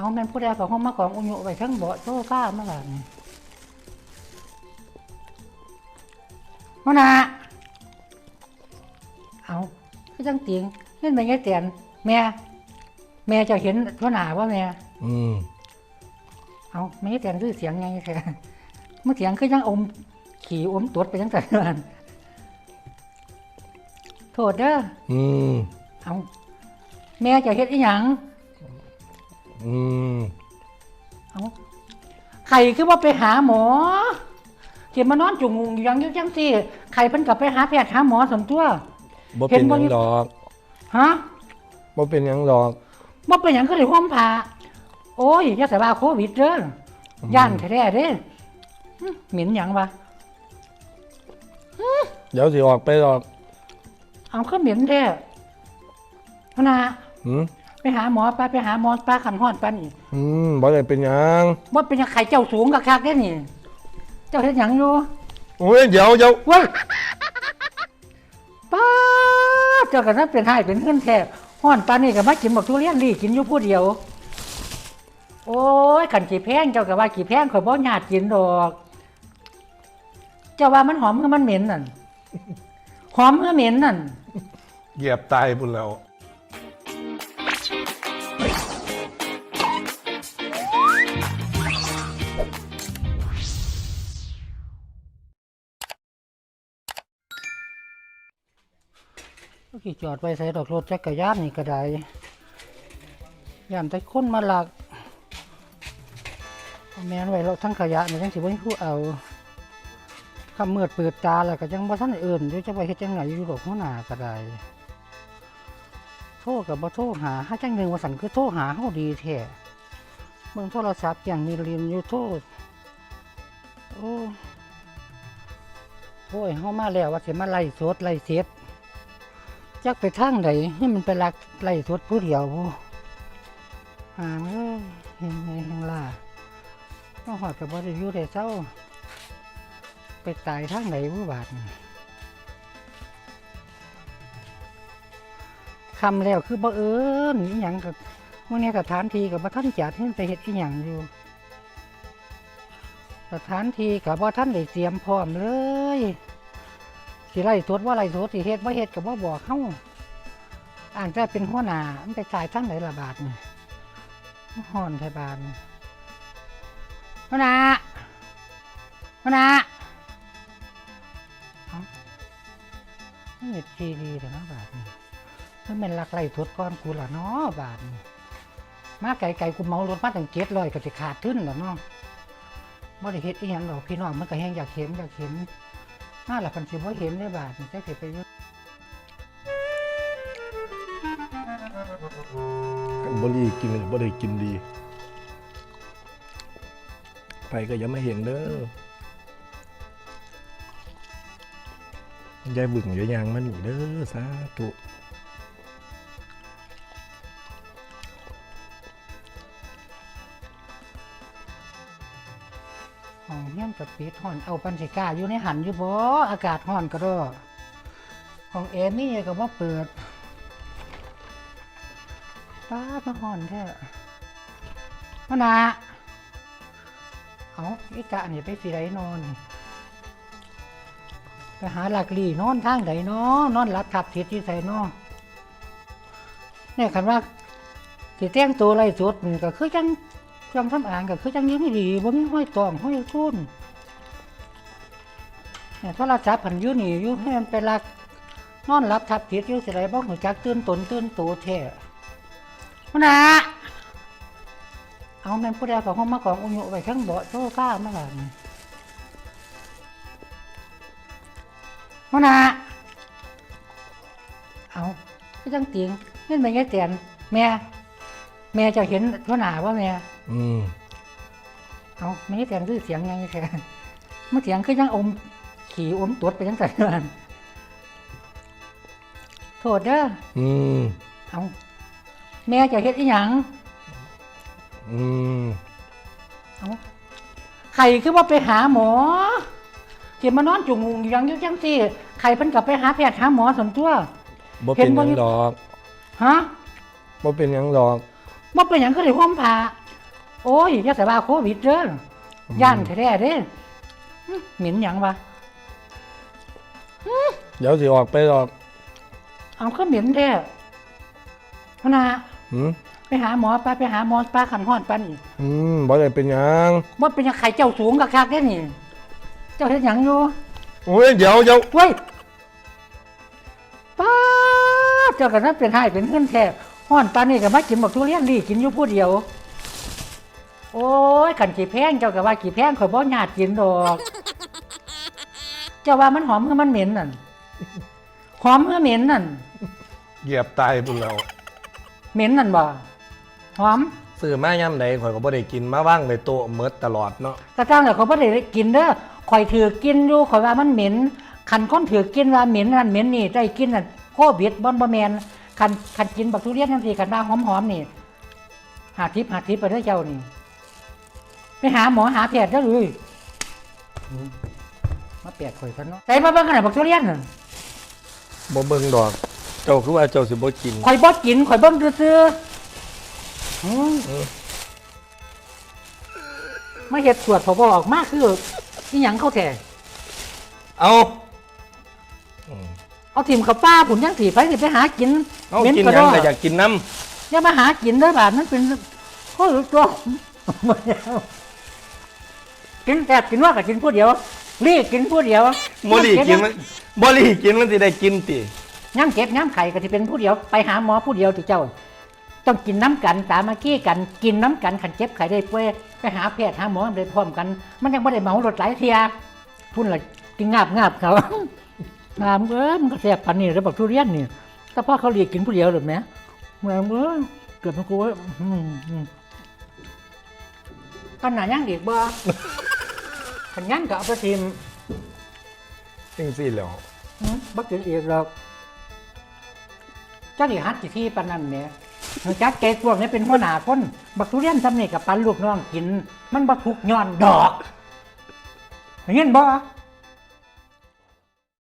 เอาแม่นผู้ใดก็ห้องมาของอุยุไว้ทั้งเบาะโซฟามาล่ะนี่หัวหน้าเอาคือจังติงเล่นไปไงเตียนแม่ แม่จะเห็นหัวหนาว่าแม่ อืมเอาไม่เตียนคือเสียงไงแท้เมื่อเสียงคือยังอม ขี่อมตดไปจังแต่นันโทษเด้ออืมเอาแม่จะเฮ็ดอีหยัง อืมเอาไข่คือว่าไปหาหมอเจ็บมานอนจุงงอยู่ยังอยุ่จังสิไข่เพิ่นกลับไปหาแพทย์หาหมอสมตัว บ่เป็นเห็นหบ่ยังอยู่ดอกฮะบ่เป็นหยังดอก บ่เป็นหยังก็เลยห้อมผ่าโอ้ยอยาสบาโควิดเด้อย่านแท้ๆเด้หึเหม็นหยังวะเดี๋ยวสิออกไปดอกเอาก็เหม็นแท้พนาหืม ไปหาหมอไปไปหาหมอปลาขันหอดปานนี่อืมบ่ได้เป็นหยังบ่เป็นหยังไข่เจ้าสูงกับคักเด้นี่ เจ้าเฮ็ดหยังอยู่โอ้ยเดี๋ยวเดี๋ยวเว้ยป้าดเจ้าก็นับเป็นให้เป็นเงินแท้ห้อนปานนี่ก็มากินบักทุเรียนลี่กินอยู่ผู้เดียว โอ้ยขันกี่แพงเจ้าก็ว่ากี่แพงข่อยบ่ญาติกินดอก เจ้าว่ามันหอมคือมันเหม็นนั่นหอมคือเหม็นนั่น เหยียบตายพุ่นแล้ว ขี่จอดไปใส่ดอกรถจักรยานนี่ก็ได้ยามแต่คนมาหลักอาแม่นไว้เราทั้งขยะนี่ทั้งสิบ่มีผู้เอาคำเมื่อดเปิดตาแล้วก็ยังบ่ทันได้เอิ้นอยู่จะไปเฮ็ดจังไงอยู่ดอกหัวหน้าก็ได้โทรก็บ่โทรหาหาจังหนึ่งว่าสันคือโทรหาเฮาดีแท้เบิ่งโทรศัพท์อย่างมีลินอยู่โทรโอ้โอ้ยเฮามาแล้วว่าสิมาไล่สดไล่เสร็ จักไปทางใดให้มันไปลักไล่สดผู้เดียวผู้หามเอ้ยเฮงเฮงเฮงล่าต้องหอดกับบ่ได้อยู่ได้เศร้า ไปตายทางไหนผู้บาดคำแล้วคือบ่เอิญอีหยังกับมื่อนี้สถานที่กับบ่ท่านจัดให้ไปเฮ็ดอีหยังอยู่ สถานที่กับบ่ท่านได้เตรียมพร้อมเลย สิไล่สดว่าไล่สดสิเฮ็ดว่าเฮ็ดกับว่าบอกเขาอ่านจะเป็นหัวหน้ามันไปจ่ายทั้งไหนละบาทนี่ห่อนไทยบานหัวหน้าหัวหน้าเอ้าไม่เห็นทีดีแต่นะบาทนี่มันเป็นลักไล่สดก้อนกูละเนาะบาทนี่มาไก่ไก่กูเมารถมาตั้งเจ็ดร้อยก็สิขาดทุนแล้วเนาะบ่ได้เฮ็ดอีหยังดอกพี่น้องมันก็แห้งอยากเห็นอยากเห็น มาหละพันสิบ่เห็นได้บาทนี่จักสิไปอยู่กันบ่ดีกินบ่ได้กินดี ไปก็ยังไม่เห็นเด้อยายบึ่งอย่ายยางมันนี่เด้อสาธุ ห้องเฮียนกับปิดห้อนเอาปันสิก้าอยู่ในหันอยู่บ่อากาศห้อนก็ดอห้องแอร์นี่ก็บ่เปิดป้ามาห้อนแท้มานาเอาอีกะนี่ไปสิไดนอนไปหาหลักลี่นอนทางไหนนอนอนรับทับทิศที่ใส่นอเนี่ยคันว่าสิแต่งตัวไรสุดนี่ก็คือจัง เครื่องทำอางก็คือจังนี้ไม่ดีบ่มีห้อยตองห้อยทุนเนี่ยโทรศัพท์ผันอยู่นี่อยู่ให้มันไปลักนอนรับทับผิดอยู่สิไรบ่หูจักตื่นตนตื่นโตแท้หัวหน้าเอาแม่นผู้ใดก็ห้องมาของอุยุไว้ทั้งเบาะโซฟามาล่ะนี่หัวหน้าเอาคือจังติงเล่นไปไงเตียนแม่ แม่จะเห็นหัวหนาว่าแม่ อืมเอาไม่เสียงคือเสียงไงแค่เมื่อเสียงคือยังอม ขี่อมตดไปยังแต่นั้นโทษเด้ออืมเอาแม่เจะเฮ็ดอีหยังอืมเอาไข่คือว่าไปหาหมอเจ็บมานอนจุงงอยู่ยังอยุ่จังสิไข่เพิ่นกลับไปหาแพทย์หาหมอสมตัว บ่เป็นเห็นบ่หยังอยู่ดอกฮะบ่เป็นหยังดอก บ่เป็นหยังก็ได้ห่มผ้า โอ้ยอย่าแต่ว่าโควิดเด้อย่านแท้ๆเด้อื้อเหม็นหยังวะเดี๋ยวสิออกไปออกเอาก็เหม็นแท้พะนาหืมไปหาหมอไปไปหาหมอปลาขันห้อนปันอืมบ่ได้เป็นหยังบ่เป็นหยังไข่เจ้าสูงกักๆเด้นี่ เจ้าเฮ็ดหยังอยู่โอ้ยเดี๋ยวเดี๋ยวเว้ยป้าดเจ้ากันนั้นเป็นให้เป็นเงินแท้ห้อนปานนี่ก็มากินบักทุเรียนดีกินอยู่ผู้เดียว โอ้ยกันกี่แพงเจ้าก็ว่ากี่แพงข่อยบ่ญาติกินดอก เจ้าว่ามันหอมคือมันเหม็นนั่นหอมคือเหม็นนั่นเหยียบตายพุ่นแล้วเหม็นนั่นบ่หอมซื้อมาย่ำใดข่อยก็บ่ได้กินมาว่างในโต๊ะเมดตลอดเนาะกระทั่งแต่เขาบ่ได้กินเด้อข่อยถือกินอยู่ข่อยว่ามันเหม็นคันคนถือกินว่าเหม็นนั่นเหม็นนี่ได้กินนั่นโควิดบ่บ่แม่นคันคันกินบักทุเรียนจังซี่คันว่าหอมๆนี่หาทิพย์หาทิพย์ไปเด้อเจ้านี่ ไปหาหมอหาแพทย์เด้อเลยอืมมาแปดข่อยกันเนาะใส่มาเบิ่งขนาดบักทุเรียนน่ะบ่เบิ่งดอก เจ้าคือว่าเจ้าสิบ่กินข่อยบ่กินข่อยเบิ่งซื่อๆอืมเออมาเฮ็ดสวดพอบ่ออกมาคืออีหยังเข้าแท้เอาอืมเอาทีมเขาป้าผุนยังสีไปสิไปหากินเอาเหม็นกินกระหดยังอก็อยากกินน้อย่ามาหากินเด้อบาดนั้นเป็นโอ้ยตัวบ่เอา กินแซ่บกินว่ากับกินผู้เดียวรีกินผู้เดียวำบ่รีกินมันบ่รีกินมันสิได้กินติย่ำเจ็บย่ำไข่ก็จะเป็นผู้เดียวไปหาหมอผู้เดียวที่เจ้า ต้องกินน้ำกันสามัคคีกันกินน้ำกันขันเจ็บไข้ได้ป่วยไปหาแพทย์หาหมอได้พร้อมกัน มันยังไม่ได้เหมารถหลายเทียพุ่นละกินงาบงาบเขางามเอ้ยมันก็แซ่บปันนี่แล้วบอกทุเรียนนี่แต่พ่อเขาเรียกกินผู้เดียวหรือไหมงามเอ้ยเกิดมากูว่าอืมอืมกันหนาย่างอีกบ่ ขันย่างก็เอาไปทิมจังซี่แหล้วอืมบักกินอีกหรอกเจ้าดิฮัดกี่ที่ปานนั้นเนี่ยจัดเกพวกนี้เป็นหัวหน้าคนบักทุเรียนทำนี่กับปันลูกน้องกิน มันบักทุกย้อนดอกเห็นบ่